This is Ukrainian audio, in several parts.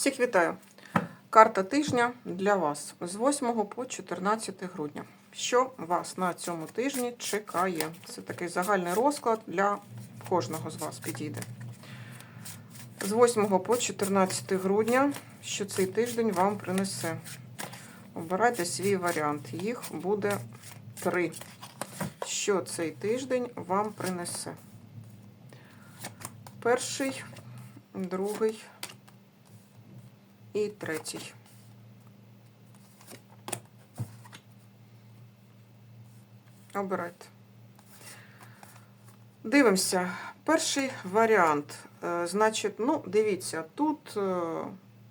Всіх вітаю! Карта тижня для вас з 8 по 14 грудня. Що вас на цьому тижні чекає? Це такий загальний розклад для кожного з вас підійде. З 8 по 14 грудня, що цей тиждень вам принесе. Обирайте свій варіант. Їх буде три. Що цей тиждень вам принесе? Перший, другий і третій. Обирайте. Дивимося. Перший варіант. Е, Значить, ну, дивіться, тут е,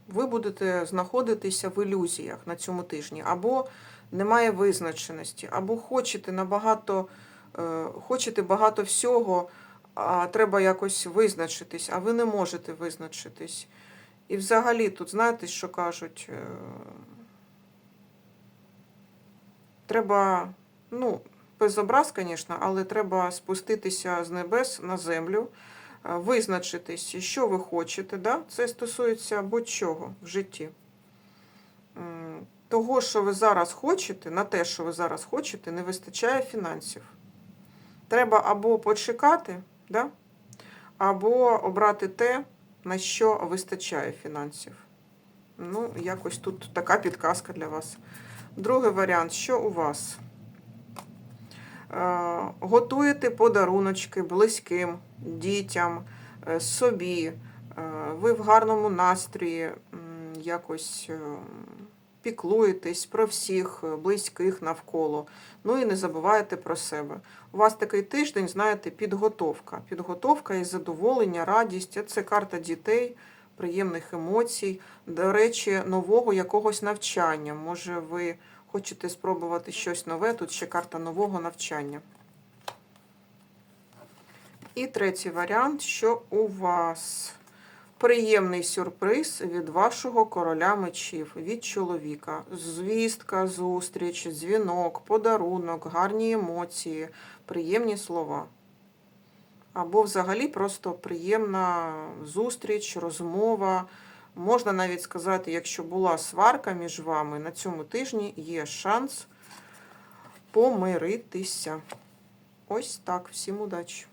ви будете знаходитися в ілюзіях на цьому тижні, або немає визначеності, або хочете набагато, е, хочете багато всього, а треба якось визначитись, а ви не можете визначитись. І взагалі тут, знаєте, що кажуть? Е, Треба, ну, без образ, звісно, але треба спуститися з небес на землю, е, визначитись, що ви хочете. Да? Це стосується будь-чого в житті. Того, що ви зараз хочете, на те, що ви зараз хочете, не вистачає фінансів. Треба або почекати, да? або обрати те, на що вистачає фінансів. Ну, якось тут така підказка для вас. Другий варіант, що у вас? Е, Готуєте подаруночки близьким, дітям, е, собі. Е, Ви в гарному настрої якось е, піклуєтесь про всіх близьких навколо. Ну і не забувайте про себе. У вас такий тиждень, знаєте, підготовка. Підготовка і задоволення, радість. Це карта дітей, приємних емоцій. До речі, нового якогось навчання. Може, ви хочете спробувати щось нове, тут ще карта нового навчання. І третій варіант, що у вас приємний сюрприз від вашого короля мечів, від чоловіка. Звістка, зустріч, дзвінок, подарунок, гарні емоції, приємні слова. Або взагалі просто приємна зустріч, розмова. Можна навіть сказати, якщо була сварка між вами, на цьому тижні є шанс помиритися. Ось так. Всім удачі!